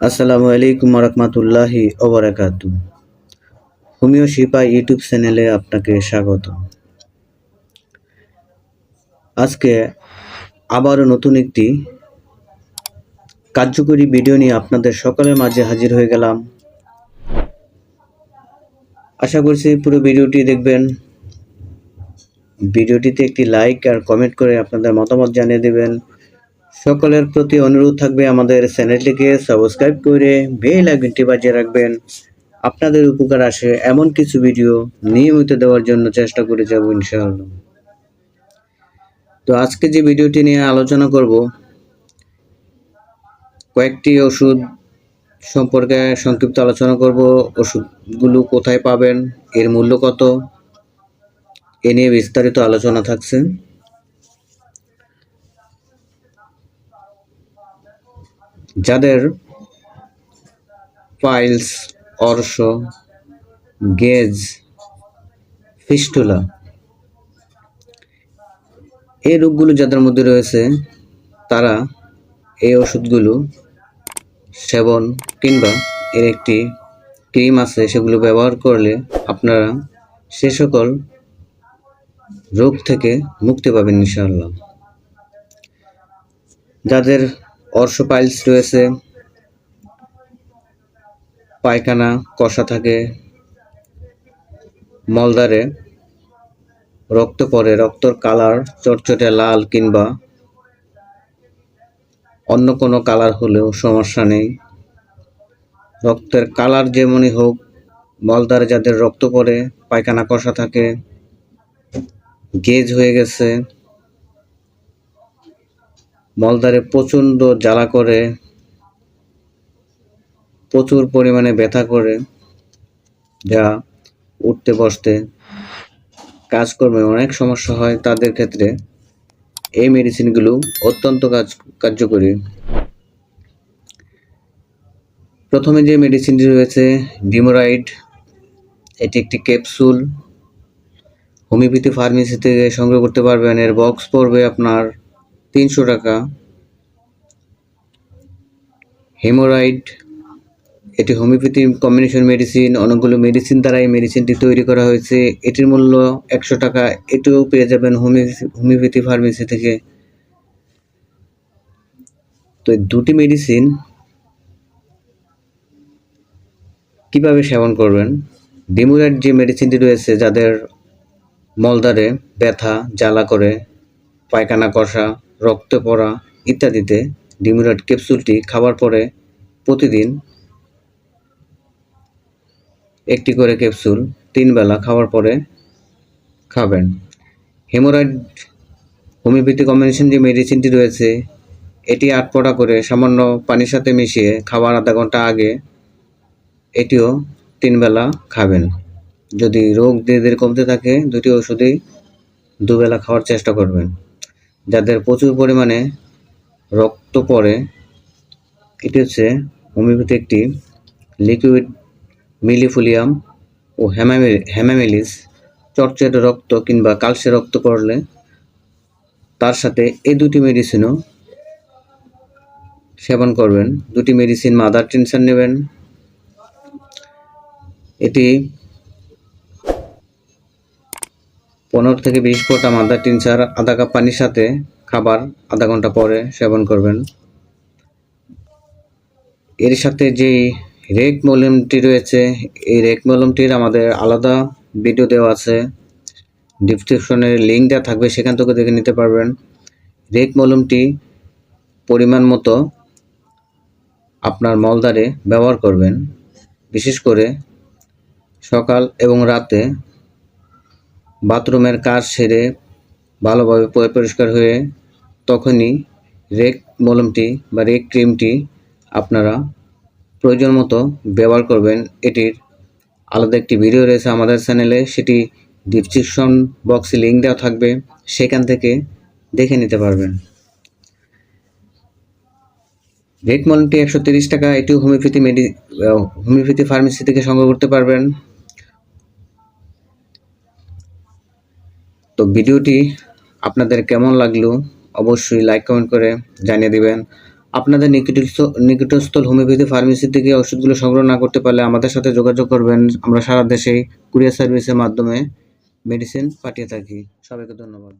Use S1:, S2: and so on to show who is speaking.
S1: আসসালামু আলাইকুম রহমতুল্লাহি ওবরাকাত হোমিও শিপা ইউটিউব চ্যানেলে আপনাকে স্বাগত। আজকে আবারও নতুন একটি কার্যকরী ভিডিও নিয়ে আপনাদের সকলের মাঝে হাজির হয়ে গেলাম। আশা করছি পুরো ভিডিওটি দেখবেন। ভিডিওটিতে একটি লাইক আর কমেন্ট করে আপনাদের মতামত জানিয়ে দেবেন। সকলের প্রতি অনুরোধ থাকবে আমাদের চ্যানেলটিকে সাবস্ক্রাইব করে বেল আইকনটি বাজিয়ে রাখবেন। আপনাদের উপকার আসে এমন কিছু ভিডিও নিয়মিত দেওয়ার জন্য চেষ্টা করে যাব ইনশাআল্লাহ। তো আজকে যে ভিডিওটি নিয়ে আলোচনা করব, কয়েকটি ওষুধ সম্পর্কে সংক্ষিপ্ত আলোচনা করব। ওষুধগুলো কোথায় পাবেন, এর মূল্য কত, এ নিয়ে বিস্তারিত আলোচনা থাকছে। যাদের পাইলস অর্শ গেজ ফিস্টুলা এই রোগগুলো যাদের মধ্যে রয়েছে, তারা এই ওষুধগুলো সেবন কিংবা এর একটি ক্রিম আছে, সেগুলো ব্যবহার করলে আপনারা সে সকল রোগ থেকে মুক্তি পাবেন ইনশাআল্লাহ। যাদের অর্শ পাইলস রয়েছে, পায়খানা, কষা থাকে মলদারে রক্ত পড়ে রক্তর কালার চটচটে লাল কিংবা অন্য কোনো কালার হলেও সমস্যা নেই। রক্তের কালার যেমনই হোক মলদারে যাদের রক্ত পড়ে পায়খানা, কষা থাকে, গেজ হয়ে গেছে মলদারে প্রচণ্ড জ্বালা করে, প্রচুর পরিমাণে ব্যথা করে, যা উঠতে বসতে কাজকর্মে অনেক সমস্যা হয় তাদের ক্ষেত্রে। এই মেডিসিনগুলো অত্যন্ত কাজ, কার্যকরী। প্রথমে যে মেডিসিনটি রয়েছে, ডিমোরাইড, এটি একটি ক্যাপসুল। হোমিওপ্যাথি ফার্মেসি থেকে সংগ্রহ করতে পারবেন, এর বক্স পড়বে আপনার তিনশো টাকা। হেমোরাইড, এটি হোমিওপ্যাথি কম্বিনেশন মেডিসিন অনেকগুলো মেডিসিন দ্বারা এই মেডিসিনটি তৈরি করা হয়েছে। এটির মূল্য একশো টাকা। এটিও পেয়ে যাবেন হোমি, হোমিওপ্যাথি ফার্মেসি থেকে। তো দুটি মেডিসিন কীভাবে সেবন করবেন? ডিমুরাইড যে মেডিসিনটি রয়েছে, যাদের মলদারে ব্যথা, জ্বালা করে, পায়খানা, কষা রক্ত পড়া ইত্যাদিতে ডিমুরাইড ক্যাপসুলটি খাবার পরে প্রতিদিন একটি করে ক্যাপসুল তিন বেলা খাওয়ার পরে খাবেন। হেমোরয়েড হোমিওপ্যাথি কম্বিনেশন যে মেডিসিনটি রয়েছে, এটি আট পটা করে সামান্য পানির সাথে মিশিয়ে খাবার আধা ঘণ্টা আগে এটিও তিন বেলা খাবেন। যদি রোগ ধীরে ধীরে কমতে থাকে, দুটি ওষুধেই দুবেলা খাওয়ার চেষ্টা করবেন। যাদের প্রচুর পরিমাণে রক্ত পড়ে এটি হচ্ছে হোমিওপ্যাথি একটি লিকুইড মিলিফুলিয়াম ও হ্যামামেলিস চটচটে রক্ত কিংবা কালসে রক্ত পড়লে তার সাথে এই দুটি মেডিসিনও সেবন করবেন। দুটি মেডিসিন মাদার টেনশন নেবেন। এটি পনেরো থেকে বিশ ফোঁটা মাদার টিনচার আধা কাপ পানির সাথে খাবার আধা ঘণ্টা পরে সেবন করবেন। এর সাথে যে রেক মলমটি রয়েছে, এই রেক মলমটির আমাদের আলাদা ভিডিও দেওয়া আছে। ডিসক্রিপশনে লিঙ্ক দেওয়া থাকবে, সেখান থেকে দেখে নিতে পারবেন। রেক মলমটি পরিমাণ মতো আপনার মলদারে ব্যবহার করবেন। বিশেষ করে সকাল এবং রাতে বাথরুমের কাজ সেরে ভালোভাবে পরিষ্কার হয়ে তখনই রেক মলমটি বা রেক ক্রিমটি আপনারা প্রয়োজন মতো ব্যবহার করবেন। এটির আলাদা একটি ভিডিও রয়েছে আমাদের চ্যানেলে, সেটি ডিসক্রিপশন বক্সে লিঙ্ক দেওয়া থাকবে, সেখান থেকে দেখে নিতে পারবেন। রেক মলমটি একশো টাকা, এটিও হোমিওপ্যাথি মেডি হোমিওপ্যাথি ফার্মেসি থেকে সংগ্রহ করতে পারবেন। তো ভিডিওটি আপনাদের কেমন লাগল অবশ্যই লাইক কমেন্ট করে জানিয়ে দিবেন। আপনাদের নিকটস্থ, নিকটস্থল হোমিওপ্যাথি ফার্মেসি থেকে ওষুধগুলো সংগ্রহ না করতে পারলে আমাদের সাথে যোগাযোগ করবেন। আমরা সারা দেশে কুরিয়ার সার্ভিসের মাধ্যমে মেডিসিন পাঠিয়ে থাকি। সবাইকে ধন্যবাদ।